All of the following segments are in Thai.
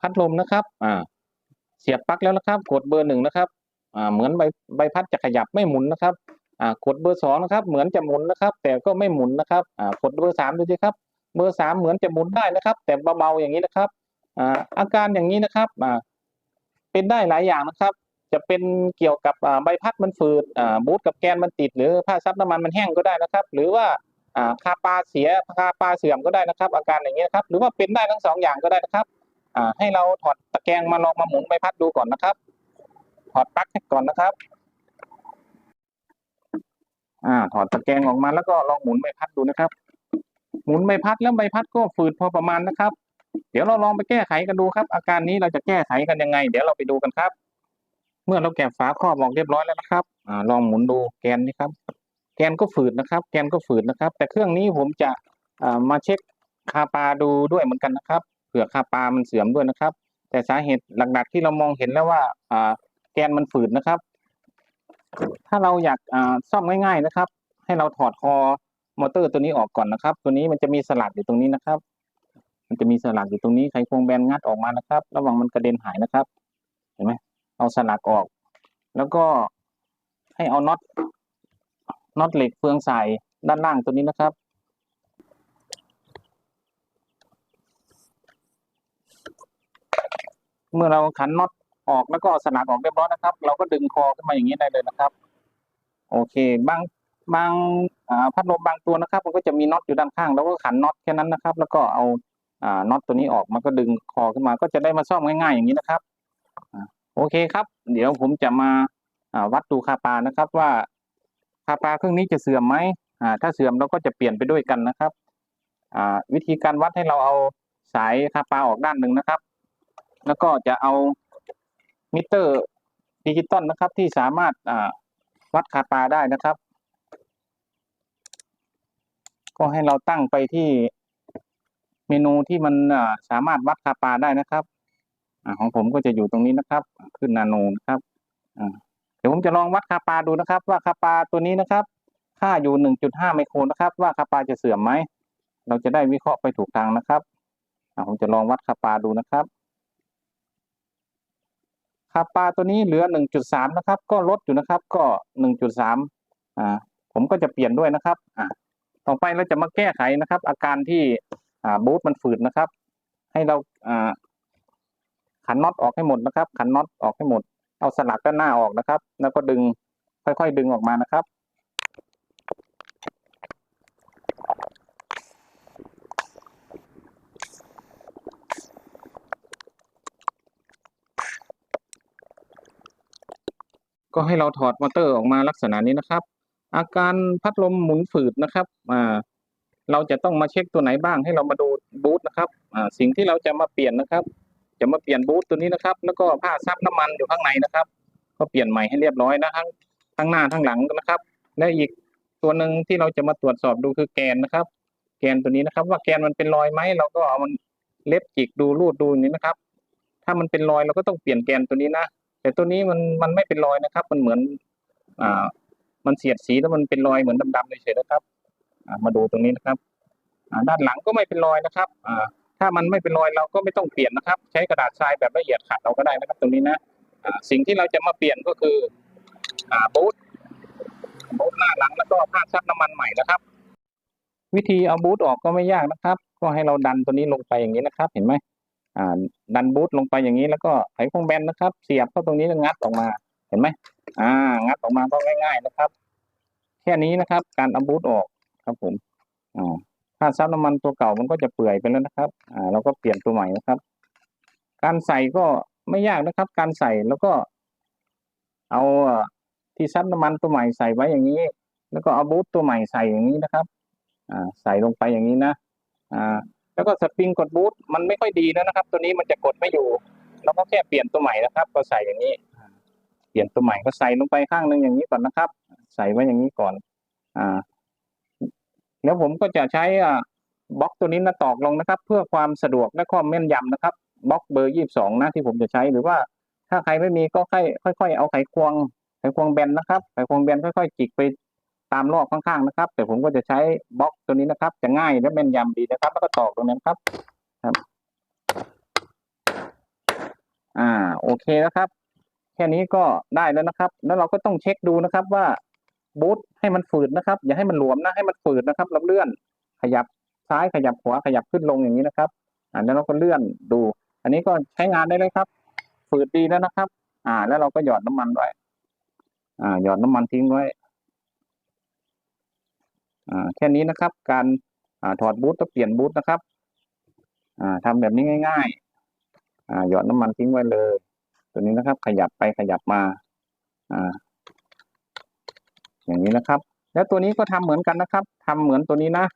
พัดลมนะครับอ่าเสียบปลั๊กแล้วนะครับ กดเบอร์หนึ่งนะครับอ่าเหมือนใบใบพัดจะขยับไม่หมุนนะครับอ่ากดเบอร์สองนะครับ เหมือนจะหมุนนะครับ แต่ก็ไม่หมุนนะครับอ่ากดเบอร์สามดูสิครับ เบอร์สามเหมือนจะหมุนได้นะครับ แต่เบาๆอย่างนี้นะครับอ่าอาการอย่างนี้นะครับอ่าเป็นได้หลายอย่างนะครับ จะเป็นเกี่ยวกับอ่าใบพัดมันฝืดอ่าบูทกับแกนมันติด หรือผ้าซับน้ำมันมันแห้งก็ได้นะครับ หรือว่าอ่าคาปาเสียคาปาเสื่อมก็ได้นะครับ อาการอย่างนี้นะครับ หรือว่าเป็นได้ทั้งสองอย่างก็ได้นะครับ อ่าให้เราถอดตะแกรงมาลองมาหมุนใบพัดดูก่อนนะครับ ถอดปลั๊กก่อนนะครับ อ่า ถอดตะแกรงออกมาแล้วก็ลองหมุนใบพัดดูนะครับ หมุนใบพัดแล้วใบพัดก็ฝืดพอประมาณนะครับ เดี๋ยวเราลองไปแก้ไขกันดูครับ อาการนี้เราจะแก้ไขกันยังไง เดี๋ยวเราไปดูกันครับ เมื่อเราแกะฝาครอบออกเรียบร้อยแล้วนะครับ อ่า ลองหมุนดูแกนนี้ครับแกนก็ฝืดนะครับ แกนก็ฝืดนะครับ แต่เครื่องนี้ผมจะอ่ามาเช็คคาปาดูด้วยเหมือนกันนะครับ เผื่อคาปามันเสื่อมด้วยนะครับ แต่สาเหตุหลักๆที่เรามองเห็นแล้วว่าแกนมันฝืดนะครับ ถ้าเราอยากซ่อมง่าย ๆนะครับ ให้เราถอดคอมอเตอร์ตัวนี้ออกก่อนนะครับ ตัวนี้มันจะมีสลักอยู่ตรงนี้นะครับ มันจะมีสลักอยู่ตรงนี้ไขควงแบนงัดออกมานะครับ ระวังมันกระเด็นหายนะครับ เห็นไหมเอาสลักออก แล้วก็ให้เอาน็อตน็อตเหล็กเฟืองใส่ด้านล่างตัวนี้นะครับ เมื่อเราขันน็อตออกแล้วก็สลักออกเรียบร้อยนะครับ เราก็ดึงคอขึ้นมาอย่างนี้ได้เลยนะครับ โอเค บางบางพัดลมบางตัวนะครับ มันก็จะมีน็อตอยู่ด้านข้างเราก็ขันน็อตแค่นั้นนะครับ แล้วก็เอาน็อตตัวนี้ออกมันก็ดึงคอขึ้นมา ก็จะได้มาซ่อมง่ายๆอย่างนี้นะครับโอเคครับ เดี๋ยวผมจะมาวัดดูคาปานะครับ ว่าคาปาเครื่องนี้จะเสื่อมไหมอ่าถ้าเสื่อมเราก็จะเปลี่ยนไปด้วยกันนะครับวิธีการวัดให้เราเอาสายคาปาออกด้านหนึ่งนะครับ แล้วก็จะเอามิเตอร์ดิจิตอลนะครับ ที่สามารถวัดคาปาได้นะครับ ก็ให้เราตั้งไปที่เมนูที่มันสามารถวัดคาปาได้นะครับอของผมก็จะอยู่ตรงนี้นะครับ ขึ้นนาโนนะครับเดี๋ยวผมจะลองวัดคาปาดูนะครับ ว่าคาปาตัวนี้นะครับ ค่าอยู่หนึ่งจุดห้าไมโครนะครับ ว่าคาปาจะเสื่อมไหมเราจะได้วิเคราะห์ไปถูกทางนะครับผมจะลองวัดคาปาดูนะครับ คาปาตัวนี้เหลือหนึ่งจุดสามนะครับ ก็ลดอยู่นะครับ ก็หนึ่งจุดสามอ่า ผมก็จะเปลี่ยนด้วยนะครับ อ่า ต่อไปเราจะมาแก้ไขนะครับ อาการที่ อ่า บูทมันฝืดนะครับ ให้เรา อ่า ขันน็อตออกให้หมดนะครับ ขันน็อตออกให้หมด เอาสลักด้านหน้าออกนะครับ แล้วก็ดึง ค่อยๆ ดึงออกมานะครับ ก็ให้เราถอดมอเตอร์ออกมาลักษณะนี้นะครับ อาการพัดลมหมุนฝืดนะครับอ่าเราจะต้องมาเช็คตัวไหนบ้างให้เรามาดูบูทนะครับอ่าสิ่งที่เราจะมาเปลี่ยนนะครับ จะมาเปลี่ยนบูทตัวนี้นะครับ แล้วก็ผ้าซับน้ำมันอยู่ข้างในนะครับ ก็เปลี่ยนใหม่ให้เรียบร้อยนะทั้งทั้งหน้าทั้งหลังนะครับ และอีกตัวหนึ่งที่เราจะมาตรวจสอบดูคือแกนนะครับ แกนตัวนี้นะครับ ว่าแกนมันเป็นรอยไหมเราก็เอามันเล็บจิกดูรูดดูนี้นะครับ ถ้ามันเป็นรอยเราก็ต้องเปลี่ยนแกนตัวนี้นะ แต่ตัวนี้มันมันไม่เป็นรอยนะครับ มันเหมือน อ่า มันเสียดสีแล้วมันเป็นรอยเหมือนดำๆเฉยๆนะครับมาดูตรงนี้นะครับด้านหลังก็ไม่เป็นรอยนะครับถ้ามันไม่เป็นรอยเราก็ไม่ต้องเปลี่ยนนะครับ ใช้กระดาษทรายแบบละเอียดขัดเราก็ได้นะครับ ตรงนี้นะสิ่งที่เราจะมาเปลี่ยนก็คือบูทบูทหน้าหลังแล้วก็ผ้าซับน้ำมันใหม่นะครับ วิธีเอาบูทออกก็ไม่ยากนะครับ ก็ให้เราดันตัวนี้ลงไปอย่างนี้นะครับ เห็นไหม ดันบูทลงไปอย่างนี้แล้วก็ไขควงแบนนะครับ เสียบเข้าตรงนี้แล้วงัดออกมาเห็นไหมอ่า งัดออกมาก็ง่าย ๆนะครับ แค่นี้นะครับ การเอาบูทออกครับผมอ่าถ้าซับน้ำมันตัวเก่ามันก็จะเปื่อยไปแล้วนะครับ อ่า เราก็เปลี่ยนตัวใหม่นะครับ การใส่ก็ไม่ยากนะครับ การใส่แล้วก็ เอาที่ซับน้ำมันตัวใหม่ใส่ไว้อย่างนี้ แล้วก็เอาบูทตัวใหม่ใส่อย่างนี้นะครับ อ่า ใส่ลงไปอย่างนี้นะ อ่า แล้วก็สปริงกดบูทมันไม่ค่อยดีแล้วนะครับ ตัวนี้มันจะกดไม่อยู่เราก็แค่เปลี่ยนตัวใหม่นะครับ ก็ใส่อย่างนี้ เปลี่ยนตัวใหม่ก็ใส่ลงไปข้างหนึ่งอย่างนี้ก่อนนะครับ ใส่ไว้อย่างนี้ก่อน อ่า แล้วผมก็จะใช้อ่าบล็อกตัวนี้นะตอกลงนะครับ เพื่อความสะดวกและความแม่นยำนะครับบล็อกเบอร์ยี่สิบสองนะที่ผมจะใช้หรือว่าถ้าใครไม่มีก็ค่อยค่อย ๆ เอาไขควงไขควงแบนนะครับไขควงแบนค่อยๆจิกไป ตามรอบข้างๆนะครับ แต่ผมก็จะใช้บล็อกตัวนี้นะครับ จะง่ายและแม่นยำดีนะครับ แล้วก็ตอกตรงนี้นครับ ครับ อ่า โอเคนะครับ แค่นี้ก็ได้แล้วนะครับ แล้วเราก็ต้องเช็คดูนะครับว่าบูทให้มันฝืดนะครับ อย่าให้มันหลวมนะให้มันฝืดนะครับเราเลื่อน ขยับซ้ายขยับขวาขยับขึ้นลงอย่างนี้นะครับ อ่าแล้วเราก็เลื่อนดู อันนี้ก็ใช้งานได้เลยครับ ฝืดดีแล้วนะครับ อ่า แล้วเราก็หยอดน้ำมันไว้อ่า หยอดน้ำมันทิ้งไว้ แค่นี้นะครับ การอถอดบูทก็เปลี่ยนบูทนะครับอ่าทำแบบนี้ง่ายๆหยอดน้ำมันทิ้งไว้เลย ตัวนี้นะครับ ขยับไปขยับมาออย่างนี้นะครับ แล้วตัวนี้ก็ทำเหมือนกันนะครับทำเหมือนตัวนี้นะ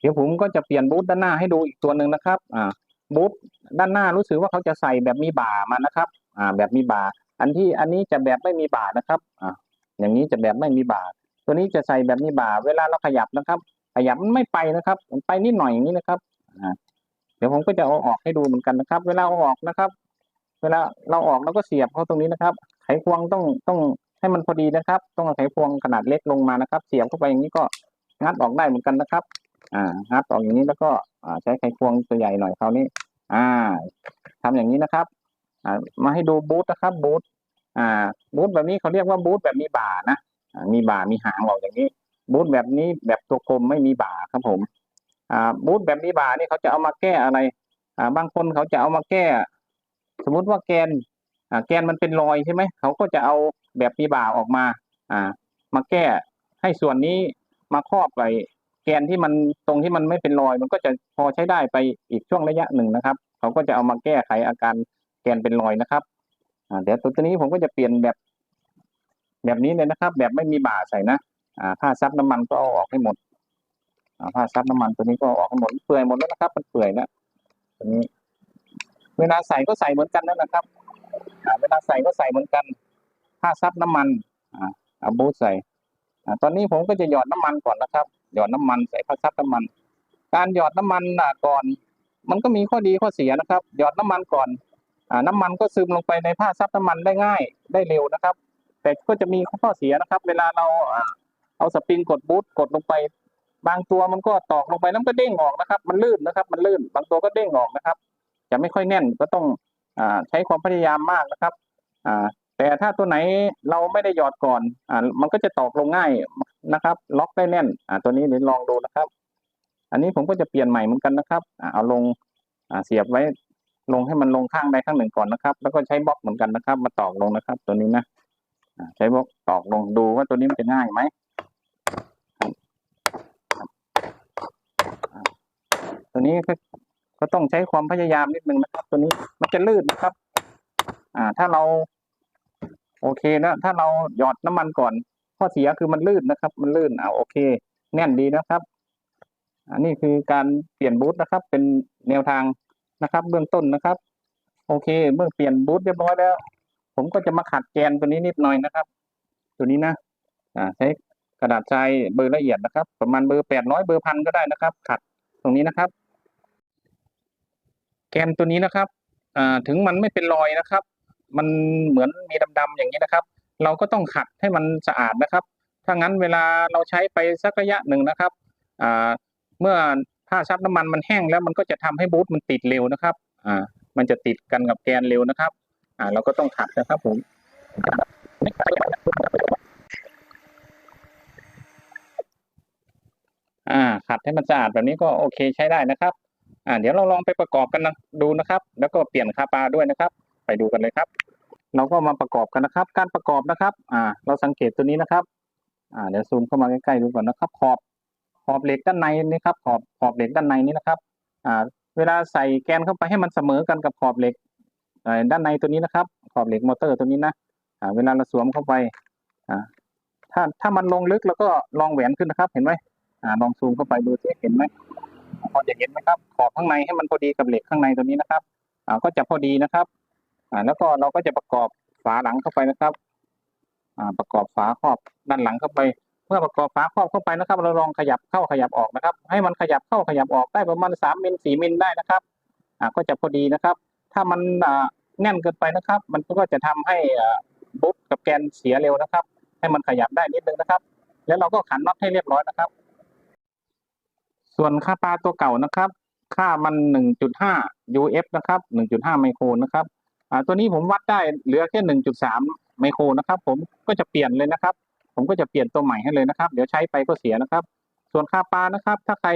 เดี๋ยวผมก็จะเปลี่ยนบูทด้านหน้าให้ดูอีกตัวหนึ่งนะครับอ่าบูทด้านหน้ารู้สึกว่าเขาจะใส่แบบมีบ่ามานะครับอ่าแบบมีบ่าอันที่อันนี้จะแบบไม่มีบ่านะครับอ่าอย่างนี้จะแบบไม่มีบ่า ตัวนี้จะใส่แบบมีบ่า เวลาเราขยับนะครับ ขยับมันไม่ไปนะครับ มันไปนิดหน่อยอย่างนี้นะครับเดี๋ยวผมก็จะเอาออกให้ดูเหมือนกันนะครับ เวลาเอาออกนะครับ เวลาเราออกเราก็เสียบเข้าตรงนี้นะครับ ไขควงต้องต้องให้มันพอดีนะครับ ต้องเอาไขควงขนาดเล็กลงมานะครับ เสียบเข้าไปอย่างนี้ก็งัดออกได้เหมือนกันนะครับ อ่างัดออกอย่างนี้แล้วก็อ่าใช้ไขควงตัวใหญ่หน่อยคราวนี้ อ่าทำอย่างนี้นะครับ อ่ามาให้ดูบูทนะครับบูทอ่าบูทแบบนี้เขาเรียกว่าบูทแบบมีบ่านะ มีบ่ามีหางออกอย่างนี้ บูทแบบนี้แบบตัวกลมไม่มีบ่าครับผมอ่าบูทแบบมีบ่านี่เขาจะเอามาแก้อะไรอ่าบางคนเขาจะเอามาแก้ สมมุติว่าแกนอ่าแกนมันเป็นรอยใช่ไหมเขาก็จะเอาแบบมีบ่าออกมา อ่า มาแก้ให้ส่วนนี้มาครอบไปแกนที่มันตรงที่มันไม่เป็นรอย มันก็จะพอใช้ได้ไปอีกช่วงระยะหนึ่งนะครับ เขาก็จะเอามาแก้ไขอาการแกนเป็นรอยนะครับอ่าเดี๋ยวตัวนี้ผมก็จะเปลี่ยนแบบ แบบนี้เลยนะครับ แบบไม่มีบ่าใส่นะอ่าผ้าซับน้ำมันก็เอาออกให้หมดอ่าผ้าซับน้ำมันตัวนี้ก็ออกให้หมดเปื่อยหมดแล้วนะครับ มันเปื่อยแล้วตัวนี้ เวลาใส่ก็ใส่เหมือนกันนั่นนะครับอ่าเวลาใส่ก็ใส่เหมือนกัน ผ้าซับน้ำมันอ่าเอาบูทใส่อ่าตอนนี้ผมก็จะหยอดน้ำมันก่อนนะครับ หยอดน้ำมันใส่ผ้าซับน้ำมัน การหยอดน้ำมันอะก่อน มันก็มีข้อดีข้อเสียนะครับ หยอดน้ำมันก่อนอ่าน้ำมันก็ซึมลงไปในผ้าซับน้ำมันได้ง่ายได้เร็วนะครับ แต่ก็จะมีข้อเสียนะครับ เวลาเราเอาสปริงกดบูทกดลงไป บางตัวมันก็ตอกลงไปแล้วก็เด้งออกนะครับ มันลื่นนะครับ มันลื่น บางตัวก็เด้งออกนะครับ จะไม่ค่อยแน่นก็ต้องอใช้ความพยายามมากนะครับแต่ถ้าตัวไหนเราไม่ได้หยอดก่อนอมันก็จะตอกลงง่ายนะครับ ล็อกได้แน่นตัวนี้เดี๋ยวลองดูนะครับ อันนี้ผมก็จะเปลี่ยนใหม่เหมือนกันนะครับเอาลงเสียบไว้ลงให้มันลงข้างใดข้างหนึ่งก่อนนะครับ แล้วก็ใช้บล็อกเหมือนกันนะครับ มาตอกลงนะครับ ตัวนี้นะ ใช้บล็อกตอกลงดูว่าตัวนี้มันจะง่ายไหมตัวนี้ก็ต้องใช้ความพยายามนิดนึงนะครับ ตัวนี้มันจะลื่นนะครับ อ่า ถ้าเรา โอเคนะถ้าเราหยอดน้ำมันก่อน ข้อเสียคือมันลื่นนะครับ มันลื่นอ่าโอเค แน่นดีนะครับ อันนี้คือการเปลี่ยนบูทนะครับ เป็นแนวทางนะครับ เบื้องต้นนะครับ โอเค เมื่อเปลี่ยนบูทเรียบร้อยแล้ว ผมก็จะมาขัดแกนตัวนี้นิดหน่อยนะครับ ตัวนี้นะอ่าใช้กระดาษทรายเบอร์ละเอียดนะครับ ประมาณเบอร์แปดร้อยเบอร์พันก็ได้นะครับ ขัดตรงนี้นะครับ แกนตัวนี้นะครับอ่าถึงมันไม่เป็นรอยนะครับ มันเหมือนมีดำๆอย่างนี้นะครับ เราก็ต้องขัดให้มันสะอาดนะครับถ้างั้นเวลาเราใช้ไปสักระยะหนึ่งนะครับอ่าเมื่อผ้าซับน้ำมันมันแห้งแล้วมันก็จะทำให้บูทมันติดเร็วนะครับอ่ามันจะติดกันกับแกนเร็วนะครับ อ่าเราก็ต้องขัดนะครับผมอ่าขัดให้มันสะอาดแบบนี้ก็โอเคใช้ได้นะครับ อ่า เดี๋ยวเราลองไปประกอบกันนะดูนะครับ แล้วก็เปลี่ยนคาปาด้วยนะครับ ไปดูกันเลยครับ เราก็มาประกอบกันนะครับ การประกอบนะครับ อ่า เราสังเกตตัวนี้นะครับ อ่า เดี๋ยวซูมเข้ามาใกล้ๆดูก่อนนะครับ ขอบขอบเหล็กด้านในนี่ครับ ขอบขอบเหล็กด้านในนี้นะครับ อ่า เวลาใส่แกนเข้าไปให้มันเสมอกันกับขอบเหล็ก ด้านในตัวนี้นะครับขอบเหล็กมอเตอร์ตัวนี้นะเวลาเราสวมเข้าไปถ้าถ้ามันลงลึกแล้วก็ลองแหวนขึ้นนะครับ เห็นไหมลองซูมเข้าไปดูสิเห็นไหมพอจะเห็นไหมครับขอบข้างในให้มันพอดีกับเหล็กข้างในตัวนี้นะครับก็จะพอดีนะครับแล้วก็เราก็จะประกอบฝาหลังเข้าไปนะครับประกอบฝาครอบด้านหลังเข้าไป เมื่อประกอบฝาครอบเข้าไปนะครับ เราลองขยับเข้าขยับออกนะครับ ให้มันขยับเข้าขยับออกได้ประมาณสามมิลสี่มิลได้นะครับก็จะพอดีนะครับ ถ้ามันอ่า แน่นเกินไปนะครับ มันก็จะทำให้บุ๊บกับแกนเสียเร็วนะครับ ให้มันขยับได้นิดนึงนะครับ แล้วเราก็ขันน็อตให้เรียบร้อยนะครับ ส่วนค่าปลาตัวเก่านะครับ ค่ามันหนึ่งจุดห้า UF นะครับหนึ่งจุดห้าไมโครนะครับอ่าตัวนี้ผมวัดได้เหลือแค่หนึ่งจุดสามไมโครนะครับ ผมก็จะเปลี่ยนเลยนะครับ ผมก็จะเปลี่ยนตัวใหม่ให้เลยนะครับ เดี๋ยวใช้ไปก็เสียนะครับ ส่วนคาปานะครับ ถ้าใคร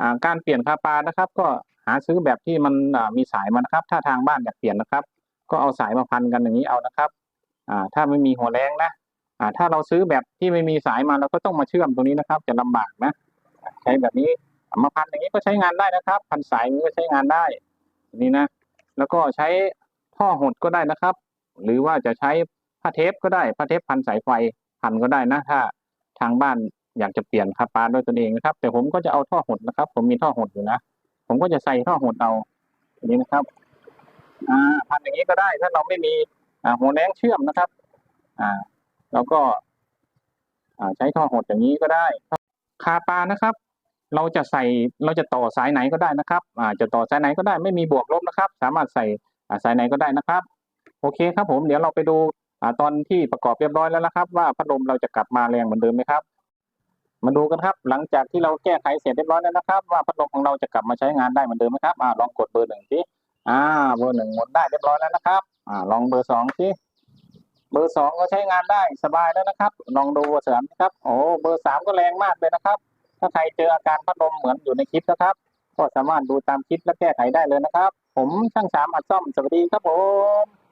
อ่าการเปลี่ยนคาปานะครับ ก็หาซื้อแบบที่มันมีสายมานะครับ ถ้าทางบ้านอยากเปลี่ยนนะครับ ก็เอาสายมาพันกันอย่างนี้เอานะครับอ่าถ้าไม่มีหัวแรงนะอ่าถ้าเราซื้อแบบที่ไม่มีสายมาเราก็ต้องมาเชื่อมตรงนี้นะครับ จะลำบากนะ ใช้แบบนี้มาพันอย่างนี้ก็ใช้งานได้นะครับ พันสายนี้ก็ใช้งานได้นี่นะ แล้วก็ใช้ท่อหดก็ได้นะครับ หรือว่าจะใช้ผ้าเทปก็ได้ผ้าเทปพันสายไฟพันก็ได้นะถ้าทางบ้านอยากจะเปลี่ยนคาปาด้วยตนเองนะครับ แต่ผมก็จะเอาท่อหดนะครับ ผมมีท่อหดอยู่นะ ผมก็จะใส่ท่อหดเอาอย่างนี้นะครับ พันอย่างนี้ก็ได้ ถ้าเราไม่มีหัวแรงเชื่อมนะครับ อ่าแล้วก็ใช้ท่อหดอย่างนี้ก็ได้คาปานะครับ เราจะใส่เราจะต่อสายไหนก็ได้นะครับอ่าจะต่อสายไหนก็ได้ไม่มีบวกลบนะครับ สามารถใส่สายไหนก็ได้นะครับ โอเคครับผมเดี๋ยวเราไปดูอตอนที่ประกอบเรียบร้อยแล้วนะครับ ว่าพัดลมเราจะกลับมาแรงเหมือนเดิมไหมครับ มาดูกันครับ หลังจากที่เราแก้ไขเสร็จเรียบร้อยแล้วนะครับ ว่าพัดลมของเราจะกลับมาใช้งานได้เหมือนเดิมไหมครับอลองกดเบอร์หนึ่งสิ อ่าเบอร์หนึ่งหมดได้เรียบร้อยแล้วนะครับ อ่า ลองเบอร์สองสิเบอร์สองก็ใช้งานได้สบายแล้วนะครับ ลองดูเบอร์สามนะครับโอ้เบอร์สามก็แรงมากเลยนะครับ ถ้าใครเจออาการพัดลมเหมือนอยู่ในคลิปนะครับ ก็สามารถดูตามคลิปและแก้ไขได้เลยนะครับ ผมช่างสามอัดซ่อมสวัสดีครับผม